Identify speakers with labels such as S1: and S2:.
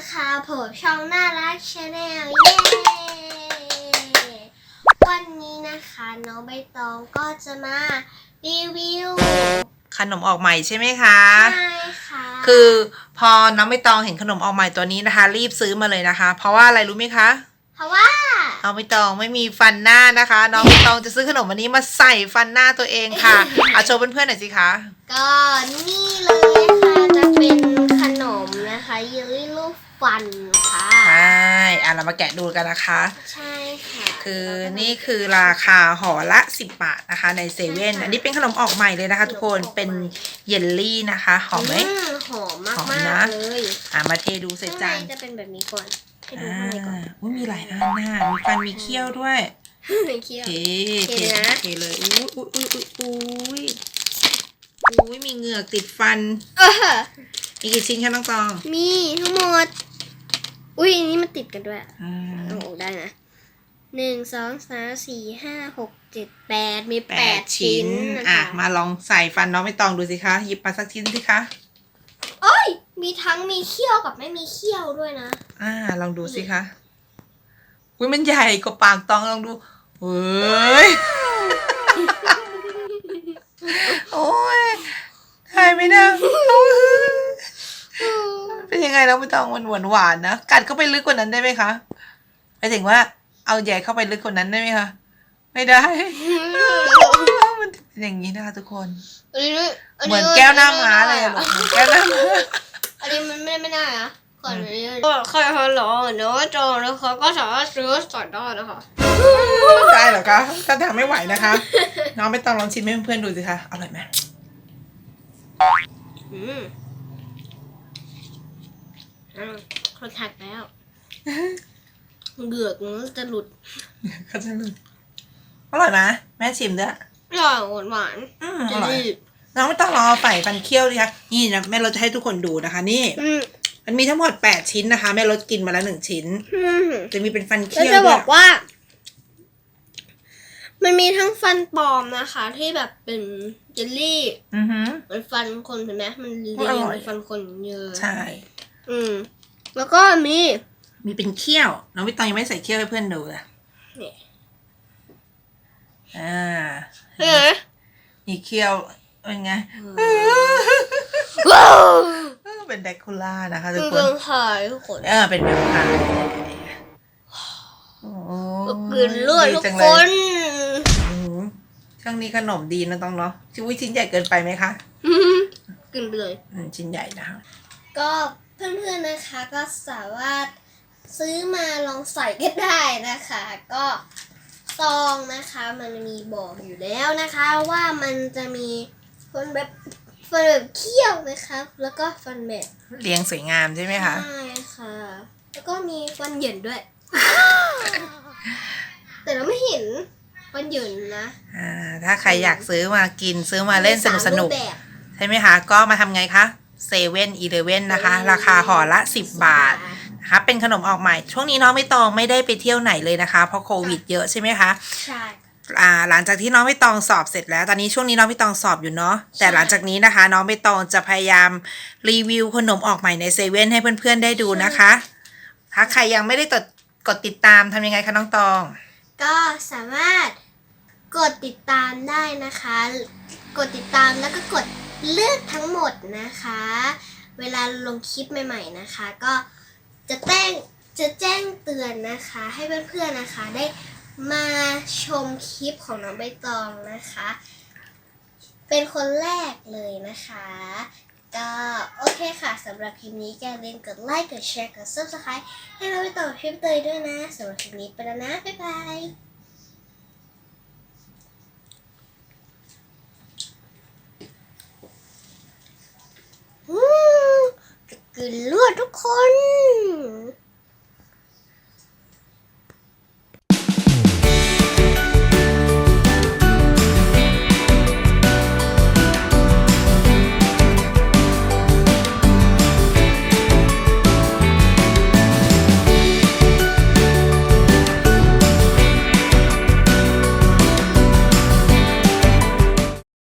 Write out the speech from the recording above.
S1: นะคะผมช่องน่ารักชาแนลเย้วันนี้นะคะน้องใบตองก็จะมารีวิว
S2: ขนมออกใหม่ใช่ไหมคะ
S1: ใช่ค่ะ
S2: คือพอน้องใบตองเห็นขนมออกใหม่ตัวนี้นะคะ รีบซื้อมาเลยนะคะ เพราะว่าอะไรรู้ไหมคะ
S1: เพราะว่า
S2: น้องใบตองไม่มีฟันหน้านะคะ น้องใบตองจะซื้อขนมอันนี้มาใส่ฟันหน้าตัวเองค่ะเอาโชว์เพื่อนๆหน่อยสิคะ
S1: ก็นี่เลย ฟันค่ะ
S2: ใช่อะเรามาแกะดูกันนะคะ
S1: ใช่ค่ะ
S2: คือนี่คือราคาห่อละ10 บาทนะคะ ในเซเว่น อันนี้เป็นขนมออกใหม่เลยนะคะ ทุกคน เป็นเยลลี่นะคะ หอมไหม
S1: มหอมมาก
S2: หอม
S1: มา
S2: นะ
S1: กเลย
S2: อะมาเทดูใส่
S1: ข้างใน
S2: จาน
S1: จะเป็นแบบนี้ก่อนให้ดู
S2: อ่า
S1: ข้างในก่อน
S2: อุ้ยมีหลายอันน่ะมีฟันมีเขี้ยวด้วย
S1: ไม่เคี้ยว
S2: เท
S1: เท
S2: เท
S1: นะ
S2: เทเลย อุ้ยอุ้ยอุ้ยอุ้ยอุ้ยอุ้ยมีเหงือกติดฟัน
S1: เออ
S2: มีกี่ชิ้นคะน้องตอง
S1: มีทั้งหมด อุ้ยอันนี้มันติดกันด้วย
S2: อ่า
S1: เอาออกได้นะหนึ่งสองสามสี่ห้าหกเจ็ดแปดมี
S2: แป
S1: แป
S2: ด
S1: ด
S2: ชิ้
S1: ชิ้
S2: น
S1: น นะ
S2: อะ
S1: คะ
S2: มาลองใส่ฟันน้องไม่ตองดูสิคะหยิบมาสักชิ้นสิคะ
S1: เอ้ย มีทั้งมีเขี้ยวกับไม่มีเขี้ยวด้วยนะ
S2: อ่า ลองดูสิคะอุ้ยมันใหญ่กว่าปากตองลองดูเฮ้ย โอ้ยถ่ายไม่ได้เป็นยัง ไงน้องไม่ตองมันหวานหวานๆนะกัดเข้าไปลึกกว่านั้นได้ไหมคะหมายถึงว่า เอาใหญ่เข้าไปลึกกว่านั้นได้ไหมคะไม่ได้ มันเป็นอย่างนี้นะคะทุกคน
S1: อันนี้
S2: เหมือนแก้วหน้าม้าเลยอะลูกเหมือนแก้วหน้าม้า
S1: อันนี้มันไม่ไม่ได้นะก่อนนี้ก็ใครฮัลโหลเนื้อจองนะคะก็สามารถซื้อสดได้นะคะ
S2: ได้เหรอคะถ้าทำไม่ไหวนะคะ น้องไม่ต้องลองชิมให้เพื่อนๆดูสิคะอร่อยไหม
S1: อืม อืมคนถักแล้วเหงือกมันจะหลุด
S2: เขาจะลืมอร่อยไหมแม่ชิมด้วย
S1: อร่อยหวานหวาน
S2: อืม
S1: ๆ
S2: อร่อย
S1: จะรีบ
S2: น้องไม่ต้องรอใส่ฟันเคี้ยวดิคะนี่นะแม่เราจะให้ทุกคนดูนะคะ นี่
S1: อืม
S2: มันมีทั้งหมดแปดชิ้นนะคะ แม่รสกินมาแล้วหนึ่งชิ้น
S1: อืม
S2: จะมีเป็นฟัน
S1: แล้ว
S2: เคี้ยว
S1: จะ
S2: ด้
S1: บ
S2: ว
S1: อยกว่า มันมีทั้งฟันปลอมนะคะ ที่แบบเป็นเจลลี่
S2: อือหือ
S1: เหมันฟันคนเห็นไหมมันเรีย
S2: อร่อย
S1: เหมือนฟันคนเยอะ
S2: ใช่
S1: อืม แล้วก็มี
S2: มีเป็นเคี้ยว น้องไม่ต้องยังไม่ใส่เคี้ยวให้เพื่อนดูเลย
S1: นี่
S2: อ่า
S1: เห็นไหม
S2: มีเคี้ยวเป็นไง
S1: ว้าว
S2: เป็นแดกคูล่านะคะทุ
S1: คื
S2: ก
S1: อ
S2: ค
S1: เมื
S2: น
S1: องไทยทุกคน
S2: เออเป็นแบบพายโอ้
S1: กินเลือด
S2: ดี
S1: ทุก
S2: จัง
S1: ค
S2: เลย
S1: น
S2: อืมช่วงนี้ขนมดีนะต้องเนาะชิ้นชิ้นใหญ่เกินไปไหมคะ
S1: กินไปเลย
S2: อืมชิ้นใหญ่นะคะ
S1: ก็ เพื่อนๆนะคะก็สามารถซื้อมาลองใส่ก็ได้นะคะ ก็ซองนะคะมันมีบอกอยู่แล้วนะคะว่ามันจะมีฟันแบบฟันแบบเขี้ยวนะคะแล้วก็ฟันแบบ
S2: เรียงสวยงามใช่ไหมคะ
S1: ใช่ค่ะ แล้วก็มีฟันเหยินด้วย แต่เราไม่เห็นฟันเหยินนะ
S2: อ่าถ้าใครอยากซื้อมากินซื้อมาเล่นสนุกสนุก
S1: มีามรูปแบบ
S2: ใช่ไหมคะ ก็มาทำไงคะ เซเว่นอีเลเว่นนะคะ ราคาห่อละ 10 บาทนะคะเป็นขนมออกใหม่ ช่วงนี้น้องไม่ตองไม่ได้ไปเที่ยวไหนเลยนะคะ เพราะโควิดเยอะใช่ไหมคะ
S1: ใช่
S2: อ่าหลังจากที่น้องไม่ตองสอบเสร็จแล้ว ตอนนี้ช่วงนี้น้องไม่ตองสอบอยู่เนาะแต่หลังจากนี้นะคะ น้องไม่ตองจะพยายามรีวิวขนมออกใหม่ในเซเว่นให้เพื่อนๆได้ดูนะคะ ถ้าใครยังไม่ได้กดกดติดตามทำยังไงคะน้องตอง
S1: ก็สามารถกดติดตามได้นะคะ กดติดตามแล้วก็กด เลือกทั้งหมดนะคะ เวลาลงคลิปใหม่ๆนะคะ ก็จะแจ้งจะแจ้งเตือนนะคะ ให้เพื่อนๆนะคะได้มาชมคลิปของน้องใบตองนะคะ เป็นคนแรกเลยนะคะ ก็โอเคค่ะสำหรับคลิปนี้ก็อย่าลืมกดไลค์กดแชร์กด subscribe ให้น้องใบตองกับพี่เตยด้วยนะสำหรับคลิปนี้ไปแล้วนะ บ๊ายบายอืม กินเลือดทุกคน